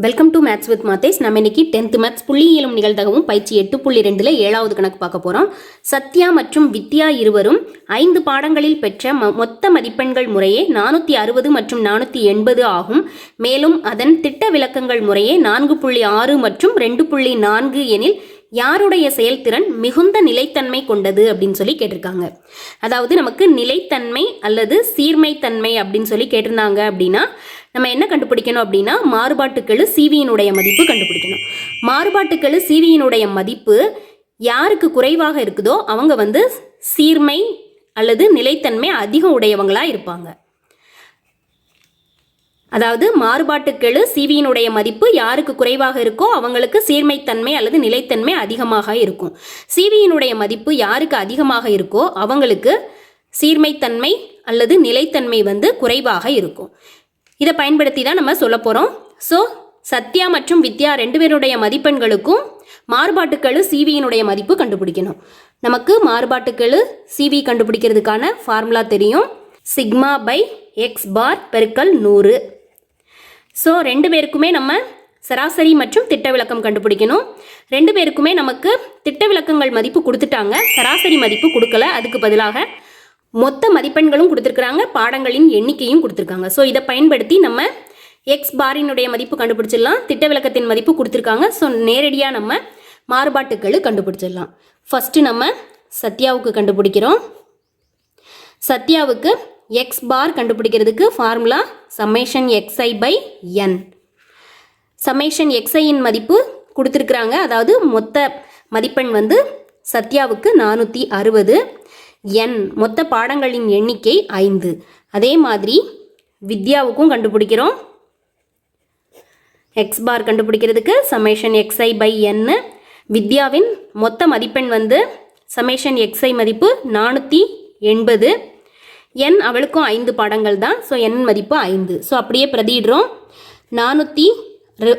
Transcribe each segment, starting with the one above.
Welcome to maths with Mathesh நம்ம இன்னைக்கு tenth maths புள்ளியியலும் நிகழ்தகவும் பயிற்சி எட்டு புள்ளி ரெண்டில் ஏழாவது கணக்கு பார்க்க போகிறோம் சத்யா மற்றும் வித்யா இருவரும் ஐந்து பாடங்களில் பெற்ற ம- மொத்த மதிப்பெண்கள் முறையே நானூற்றி அறுபது மற்றும் நானூற்றி எண்பது ஆகும். மேலும் அதன் திட்ட விளக்கங்கள் முறையே நான்கு புள்ளி ஆறு மற்றும் ரெண்டு புள்ளி நான்கு எனில் யாருடைய செயல்திறன் மிகுந்த நிலைத்தன்மை கொண்டது அப்படின்னு சொல்லி கேட்டிருக்காங்க. அதாவது நமக்கு நிலைத்தன்மை அல்லது சீர்மைத்தன்மை அப்படின்னு சொல்லி கேட்டிருந்தாங்க அப்படின்னா நம்ம என்ன கண்டுபிடிக்கணும் அப்படின்னா மாறுபாட்டுக்கெழு சிவியினுடைய மதிப்பு கண்டுபிடிக்கணும். மாறுபாட்டுக்கெழு சிவியினுடைய மதிப்பு யாருக்கு குறைவாக இருக்குதோ அவங்க வந்து சீர்மை அல்லது நிலைத்தன்மை அதிகம் உடையவங்களா இருப்பாங்க. அதாவது மாறுபாட்டுக்கெழு சிவியினுடைய மதிப்பு யாருக்கு குறைவாக இருக்கோ அவங்களுக்கு சீர்மைத்தன்மை அல்லது நிலைத்தன்மை அதிகமாக இருக்கும். சிவியினுடைய மதிப்பு யாருக்கு அதிகமாக இருக்கோ அவங்களுக்கு சீர்மைத்தன்மை அல்லது நிலைத்தன்மை வந்து குறைவாக இருக்கும். இதை பயன்படுத்தி தான் நம்ம சொல்ல போகிறோம் ஸோ சத்யா மற்றும் வித்யா ரெண்டு பேருடைய மதிப்பெண்களுக்கும் மாறுபாட்டுக்கெழு சிவியினுடைய மதிப்பு கண்டுபிடிக்கணும். நமக்கு மாறுபாட்டுக்கெழு சிவி கண்டுபிடிக்கிறதுக்கான ஃபார்முலா தெரியும். சிக்மா பை எக்ஸ் பார் பெருக்கல் நூறு. ஸோ ரெண்டு பேருக்குமே நம்ம சராசரி மற்றும் திட்ட விளக்கம் கண்டுபிடிக்கணும். ரெண்டு பேருக்குமே நமக்கு திட்ட விளக்கங்கள் மதிப்பு கொடுத்துட்டாங்க. சராசரி மதிப்பு கொடுக்கல. அதுக்கு பதிலாக மொத்த மதிப்பெண்களும் கொடுத்துருக்குறாங்க பாடங்களின் எண்ணிக்கையும் கொடுத்துருக்காங்க. ஸோ இதை பயன்படுத்தி நம்ம எக்ஸ் பாரினுடைய மதிப்பு கண்டுபிடிச்சிடலாம் திட்ட விளக்கத்தின் மதிப்பு கொடுத்துருக்காங்க. ஸோ நேரடியாக நம்ம மாறுபாட்டுக்களை கண்டுபிடிச்சிடலாம். ஃபஸ்ட்டு நம்ம சத்யாவுக்கு கண்டுபிடிக்கிறோம். சத்யாவுக்கு எக்ஸ் பார் கண்டுபிடிக்கிறதுக்கு formula summation x i by n summation எக்ஸ்ஐயின் மதிப்பு கொடுத்துருக்குறாங்க. அதாவது மொத்த மதிப்பெண் வந்து சத்யாவுக்கு நானூற்றி அறுபது. என் மொத்த பாடங்களின் எண்ணிக்கை ஐந்து. அதே மாதிரி வித்யாவுக்கும் கண்டுபிடிக்கிறோம். எக்ஸ் பார் கண்டுபிடிக்கிறதுக்கு summation X I by N வித்யாவின் மொத்த மதிப்பெண் வந்து சமேஷன் எக்ஸ்ஐ மதிப்பு நானூற்றி எண்பது. என் அவளுக்கும் ஐந்து பாடங்கள் தான். ஸோ என் மதிப்பு ஐந்து. ஸோ அப்படியே பிரதிடுறோம் நானூற்றி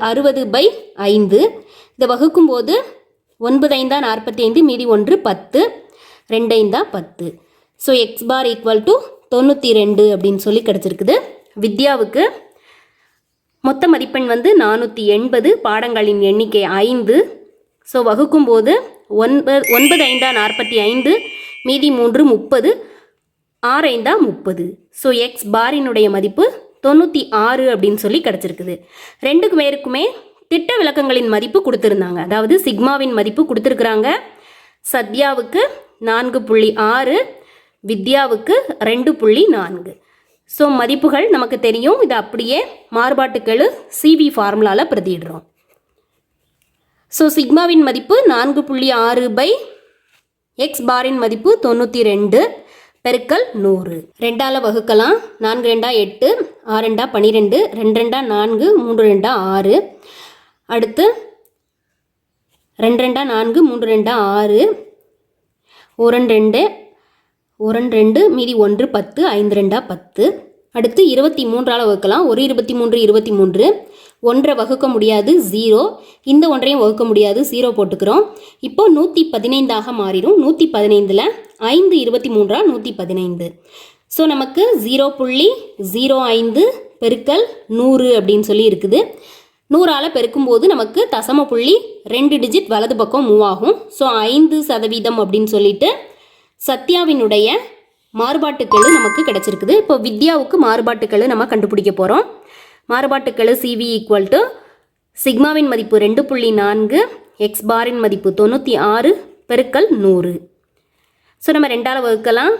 அறுபது பை ஐந்து. இதை வகுக்கும்போது ஒன்பது ஐந்தா நாற்பத்தி ஐந்து மீதி ஒன்று பத்து. ரெண்டைந்தா பத்து. So x bar equal to தொண்ணூற்றி ரெண்டு அப்படின்னு சொல்லி கிடச்சிருக்குது. வித்யாவுக்கு மொத்த மதிப்பெண் வந்து நானூற்றி எண்பது பாடங்களின் எண்ணிக்கை ஐந்து. ஸோ வகுக்கும்போது ஒன்பது ஒன்பது ஐந்தா நாற்பத்தி ஐந்து மீதி மூன்று முப்பது ஆறு ஐந்தா முப்பது ஸோ எக்ஸ் பாரினுடைய மதிப்பு தொண்ணூற்றி ஆறு அப்படின்னு சொல்லி கிடச்சிருக்குது. ரெண்டு பேருக்குமே திட்ட விளக்கங்களின் மதிப்பு கொடுத்துருந்தாங்க. அதாவது சிக்மாவின் மதிப்பு கொடுத்துருக்குறாங்க. சத்யாவுக்கு நான்கு புள்ளி ஆறு வித்யாவுக்கு ரெண்டு புள்ளி நான்கு. ஸோ மதிப்புகள் நமக்கு தெரியும். இது அப்படியே மாறுபாட்டுக்கெழு சிவி ஃபார்முலாவில் பிரதியிடுறோம். ஸோ சிக்மாவின் மதிப்பு நான்கு புள்ளி ஆறு பை எக்ஸ் பாரின் மதிப்பு தொண்ணூற்றி ரெண்டு பெருக்கல் நூறு. ரெண்டால் வகுக்கலாம். நான்கு ரெண்டா எட்டு ஆறு ரெண்டா பன்னிரெண்டு ரெண்டு ரெண்டா நான்கு மூன்று ரெண்டா ஆறு. அடுத்து ரெண்டு ரெண்டா நான்கு மூன்று ரெண்டா ஆறு. ஒரு ரெண்டு ஒரு ரெண்டு மீதி ஒன்று பத்து ஐந்து ரெண்டா பத்து. அடுத்து இருபத்தி மூன்றால் வகுக்கலாம். ஒரு இருபத்தி மூன்று இருபத்தி மூன்று. ஒன்றை வகுக்க முடியாது ஜீரோ இந்த ஒன்றையும் வகுக்க முடியாது ஜீரோ போட்டுக்கிறோம். இப்போ நூற்றி பதினைந்தாக மாறிடும். நூற்றி பதினைந்தில் ஐந்து இருபத்தி மூன்றா நூற்றி பதினைந்து. ஸோ நமக்கு ஜீரோ புள்ளி ஜீரோ ஐந்து பெருக்கல் நூறு அப்படின்னு சொல்லி இருக்குது. நூறால் பெருக்கும்போது நமக்கு தசம புள்ளி ரெண்டு டிஜிட் வலது பக்கம் மூவ் ஆகும். ஸோ ஐந்து சதவீதம் அப்படின்னு சொல்லிட்டு சத்யாவினுடைய மாறுபாட்டுக்கெழு நமக்கு கிடச்சிருக்குது. இப்போ வித்யாவுக்கு மாறுபாட்டுக்கெழு நம்ம கண்டுபிடிக்க போகிறோம் மாறுபாட்டுக்கெழு சிவி ஈக்குவல் டு சிக்மாவின் மதிப்பு ரெண்டு புள்ளி நான்கு எக்ஸ் பாரின் மதிப்பு தொண்ணூற்றி ஆறு பெருக்கல் நூறு. ஸோ நம்ம ரெண்டால் வகுக்கலாம்.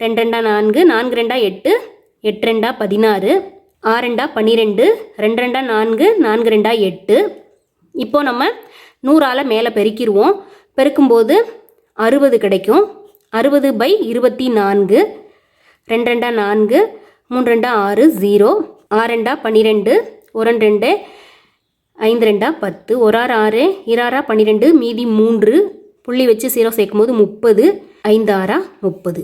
ரெண்டு ரெண்டா நான்கு நான்கு ரெண்டா எட்டு எட்டு ரெண்டா பதினாறு. ஆறு பன்னிரெண்டு ரெண்டு ரெண்டா நான்கு நான்கு ரெண்டா எட்டு. இப்போ நம்ம நூறால் மேலே பெருக்கிடுவோம் பெருக்கும்போது அறுபது கிடைக்கும். அறுபது பை இருபத்தி நான்கு ரெண்டு ரெண்டா நான்கு மூணு ரெண்டா ஆறு ஜீரோ. ஆறு பன்னிரெண்டு ஒரு ரெண்டு ஐந்து ரெண்டா பத்து. ஒரு ஆறு ஆறு இராறா பன்னிரெண்டு மீதி மூன்று. புள்ளி வச்சு சீரோ சேர்க்கும்போது முப்பது ஐந்து ஆறா முப்பது.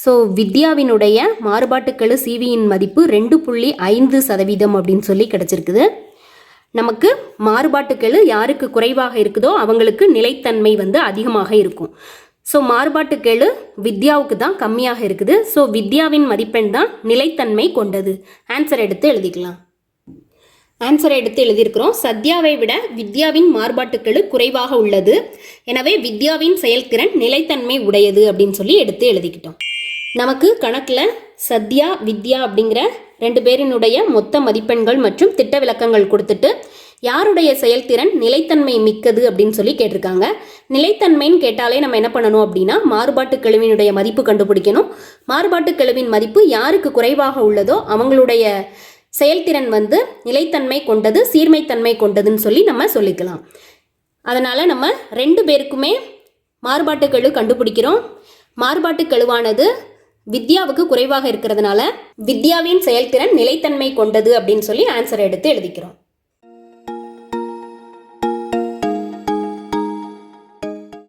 ஸோ வித்யாவினுடைய மாறுபாட்டுக்கெழு சிவியின் மதிப்பு ரெண்டு புள்ளி ஐந்து சதவீதம் அப்படின்னு சொல்லி கிடச்சிருக்குது. நமக்கு மாறுபாட்டுக்கெழு யாருக்கு குறைவாக இருக்குதோ அவங்களுக்கு நிலைத்தன்மை வந்து அதிகமாக இருக்கும். ஸோ மாறுபாட்டுக்கெழு வித்யாவுக்கு தான் கம்மியாக இருக்குது. ஸோ வித்யாவின் மதிப்பெண் தான் நிலைத்தன்மை கொண்டது. ஆன்சர் எடுத்து எழுதிக்கலாம். ஆன்சரை எடுத்து எழுதியிருக்கிறோம். சத்யாவை விட வித்யாவின் மாறுபாட்டுக்கெழு குறைவாக உள்ளது. எனவே வித்யாவின் செயல்திறன் நிலைத்தன்மை உடையது அப்படின்னு சொல்லி எடுத்து எழுதிக்கிட்டோம். நமக்கு கணக்கில் சத்யா வித்யா அப்படிங்கிற ரெண்டு பேரினுடைய மொத்த மதிப்பெண்கள் மற்றும் திட்ட விளக்கங்கள் கொடுத்துட்டு யாருடைய செயல்திறன் நிலைத்தன்மை மிக்கது அப்படின்னு சொல்லி கேட்டிருக்காங்க. நிலைத்தன்மைன்னு கேட்டாலே நம்ம என்ன பண்ணணும் அப்படின்னா மாறுபாட்டு கெழுவினுடைய மதிப்பு கண்டுபிடிக்கணும். மாறுபாட்டு கெழுவின் மதிப்பு யாருக்கு குறைவாக உள்ளதோ அவங்களுடைய செயல்திறன் வந்து நிலைத்தன்மை கொண்டது சீர்மைத்தன்மை கொண்டதுன்னு சொல்லி நம்ம சொல்லிக்கலாம். அதனால் நம்ம ரெண்டு பேருக்குமே மாறுபாட்டு கெழு கண்டுபிடிக்கிறோம். மாறுபாட்டு கெழுவானது வித்யாவுக்கு குறைவாக இருக்கிறதுனால வித்யாவின் செயல்திறன் நிலைத்தன்மை கொண்டது அப்படின்னு சொல்லி ஆன்சர் எடுத்து எழுதிக்கிறோம்.